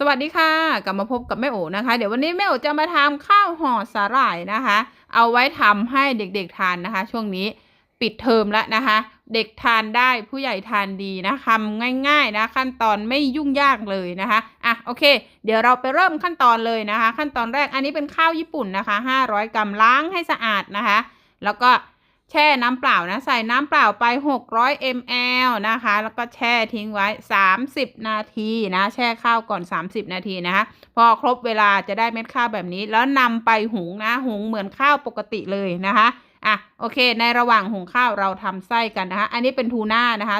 สวัสดีค่ะ กลับมาพบกับแม่โอนะคะ เดี๋ยววันนี้แม่โอจะมาทำข้าวห่อสาหร่ายนะคะ เอาไว้ทำให้เด็กๆทานนะคะ ช่วงนี้ปิดเทอมแล้วนะคะ เด็กทานได้ผู้ใหญ่ทานดีนะทำง่ายๆนะขั้นตอนไม่ยุ่งยากเลยนะคะอะโอเค เดี๋ยวเราไปเริ่มขั้นตอนเลยนะคะ ขั้นตอนแรกอันนี้เป็นข้าวญี่ปุ่นนะคะ 500 กรัมล้างให้สะอาดนะคะ แล้วก็ แช่น้ำเปล่านะใส่น้ำเปล่าไป 600 ml นะคะ แล้วก็แช่ทิ้งไว้ 30 นาทีนะ แช่ข้าวก่อน 30 นาทีนะคะ พอครบเวลาจะได้เม็ดข้าวแบบนี้ แล้วนำไปหุงนะ หุงเหมือนข้าวปกติเลยนะคะอะโอเค ในระหว่างหุงข้าวเราทำไส้กันนะคะ อันนี้เป็นทูน่านะคะ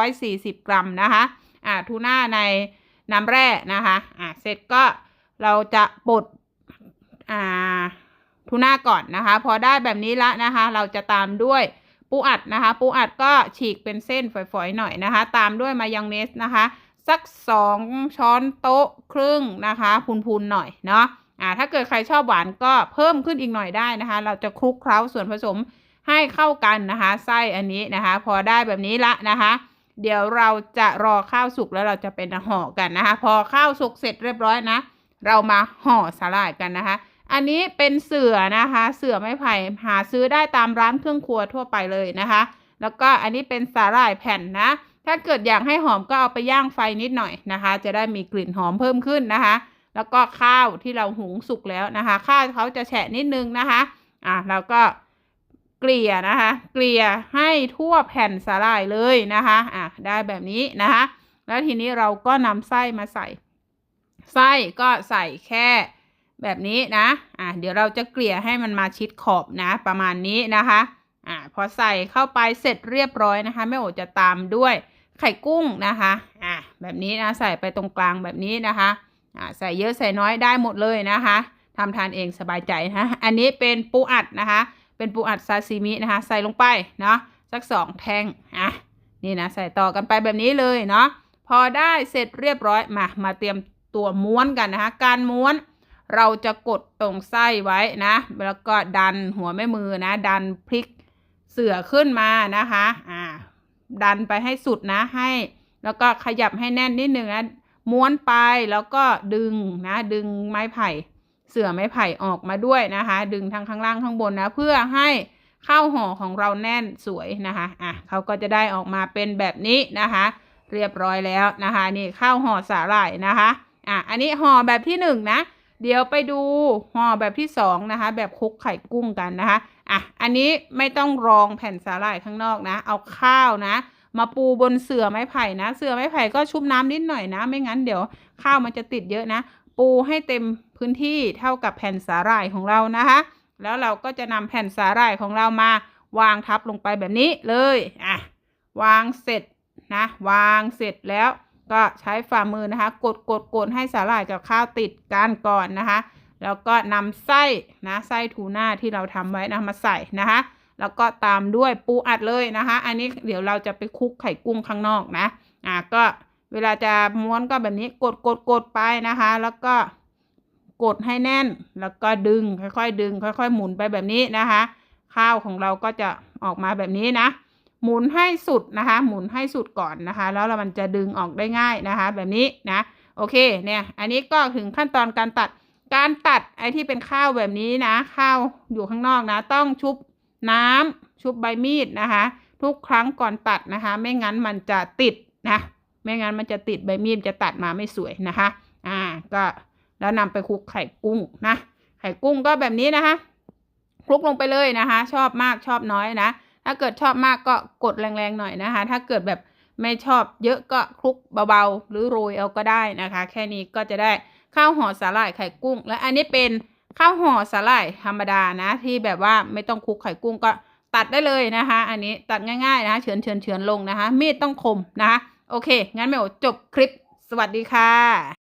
240 กรัมนะคะอะทูน่าในน้ำแร่นะคะอะเสร็จก็เราจะบดอ่า ทูน่าก่อนนะคะ พอได้แบบนี้ละนะคะ เราจะตามด้วยปูอัดนะคะ ปูอัดก็ฉีกเป็นเส้นฝอยๆหน่อยนะคะ ตามด้วยมายองเนสนะคะ สักสองช้อนโต๊ะครึ่งนะคะพูนๆหน่อยเนาะอ่าถ้าเกิดใครชอบหวานก็เพิ่มขึ้นอีกหน่อยได้นะคะ เราจะคลุกเคล้าส่วนผสมให้เข้ากันนะคะ ไส้อันนี้นะคะ พอได้แบบนี้ละนะคะ เดี๋ยวเราจะรอข้าวสุกแล้วเราจะเป็นห่อกันนะคะ พอข้าวสุกเสร็จเรียบร้อยนะ เรามาห่อสาหร่ายกันนะคะ อันนี้เป็นเสือนะคะ เสือไม้ไผ่หาซื้อได้ตามร้านเครื่องครัวทั่วไปเลยนะคะ แล้วก็อันนี้เป็นสาหร่ายแผ่นนะ ถ้าเกิดอยากให้หอมก็เอาไปย่างไฟนิดหน่อยนะคะ จะได้มีกลิ่นหอมเพิ่มขึ้นนะคะ แล้วก็ข้าวที่เราหุงสุกแล้วนะคะ ข้าวเขาจะแฉะนิดนึงนะคะ อะเราก็เกลี่ยนะคะ เกลี่ยให้ทั่วแผ่นสาหร่ายเลยนะคะ อะได้แบบนี้นะคะ แล้วทีนี้เราก็นำไส้มาใส่ ไส้ก็ใส่แค่ แบบนี้นะอะเดี๋ยวเราจะเกลี่ยให้มันมาชิดขอบนะ ประมาณนี้นะคะอ่าพอใส่เข้าไปเสร็จเรียบร้อยนะคะแม่โอจะตามด้วยไข่กุ้งนะคะอ่าแบบนี้นะใส่ไปตรงกลางแบบนี้นะคะอ่าใส่เยอะใส่น้อยได้หมดเลยนะคะทำทานเองสบายใจนะอันนี้เป็นปูอัดนะคะ เป็นปูอัดซาซิมินะคะ ใส่ลงไปเนาะสักสองแท่งอะนี่นะใส่ต่อกันไปแบบนี้เลยเนาะพอได้เสร็จเรียบร้อยมามาเตรียมตัวม้วนกันนะคะ การม้วน เราจะกดตรงไส้ไว้นะ แล้วก็ดันหัวแม่มือนะ ดันพลิกเสือขึ้นมานะคะอ่าดันไปให้สุดนะให้ แล้วก็ขยับให้แน่นนิดนึงนะม้วนไปแล้วก็ดึงนะ ดึงไม้ไผ่เสือไม้ไผ่ออกมาด้วยนะคะ ดึงทั้งข้างล่างข้างบนนะ เพื่อให้ข้าวห่อของเราแน่นสวยนะคะอะเขาก็จะได้ออกมาเป็นแบบนี้นะคะ เรียบร้อยแล้วนะคะ นี่ข้าวห่อสาหร่ายนะคะอะอันนี้ห่อแบบที่หนึ่งนะ เดี๋ยวไปดูห่อแบบที่สองนะคะ แบบคุกไข่กุ้งกันนะคะอะอันนี้ไม่ต้องรองแผ่นสาหร่ายข้างนอกนะ เอาข้าวนะ มาปูบนเสื่อไม้ไผ่นะ เสื่อไม้ไผ่ก็ชุบน้ำนิดหน่อยนะ ไม่งั้นเดี๋ยวข้าวมันจะติดเยอะนะ ปูให้เต็มพื้นที่เท่ากับแผ่นสาหร่ายของเรานะคะ แล้วเราก็จะนำแผ่นสาหร่ายของเรามาวางทับลงไปแบบนี้เลยอะวางเสร็จนะ วางเสร็จแล้ว ก็ใช้ฝ่ามือนะคะ กดกดกดให้สาหร่ายกับข้าวติดกันก่อนนะคะ แล้วก็นำไส้นะไส้ทูน่าที่เราทำไว้นะมาใส่นะคะ แล้วก็ตามด้วยปูอัดเลยนะคะ อันนี้เดี๋ยวเราจะไปคลุกไข่กุ้งข้างนอกนะอะก็เวลาจะม้วนก็แบบนี้กดกดกดไปนะคะ แล้วก็กดให้แน่นแล้วก็ดึงค่อยๆ ดึง ค่อย ๆ หมุนไปแบบนี้นะคะ ข้าวของเราก็จะออกมาแบบนี้นะ หมุนให้สุดนะคะ หมุนให้สุดก่อนนะคะ แล้วมันจะดึงออกได้ง่ายนะคะ แบบนี้นะ โอเค เนี่ย อันนี้ก็ถึงขั้นตอนการตัด การตัดไอ้ที่เป็นข้าวแบบนี้นะ ข้าวอยู่ข้างนอกนะ ต้องชุบน้ำชุบใบมีดนะคะ ทุกครั้งก่อนตัดนะคะ ไม่งั้นมันจะติดนะ ไม่งั้นมันจะติดใบมีดจะตัดมาไม่สวยนะคะ อ่า ก็แล้วนำไปคลุกไข่กุ้งนะ ไข่กุ้งก็แบบนี้นะคะ คลุกลงไปเลยนะคะ ชอบมากชอบน้อยนะ ถ้าเกิดชอบมากก็กดแรงๆหน่อยนะคะ ถ้าเกิดแบบไม่ชอบเยอะก็คลุกเบาๆ หรือโรยเอาก็ได้นะคะ แค่นี้ก็จะได้ข้าวห่อสาหร่ายไข่กุ้ง และอันนี้เป็นข้าวห่อสาหร่ายธรรมดานะ ที่แบบว่าไม่ต้องคลุกไข่กุ้งก็ตัดได้เลยนะคะ อันนี้ตัดง่ายๆนะคะเฉือนเฉือนเฉือนลงนะคะ มีดต้องคมนะคะ โอเค งั้นไม่โอจบคลิปสวัสดีค่ะ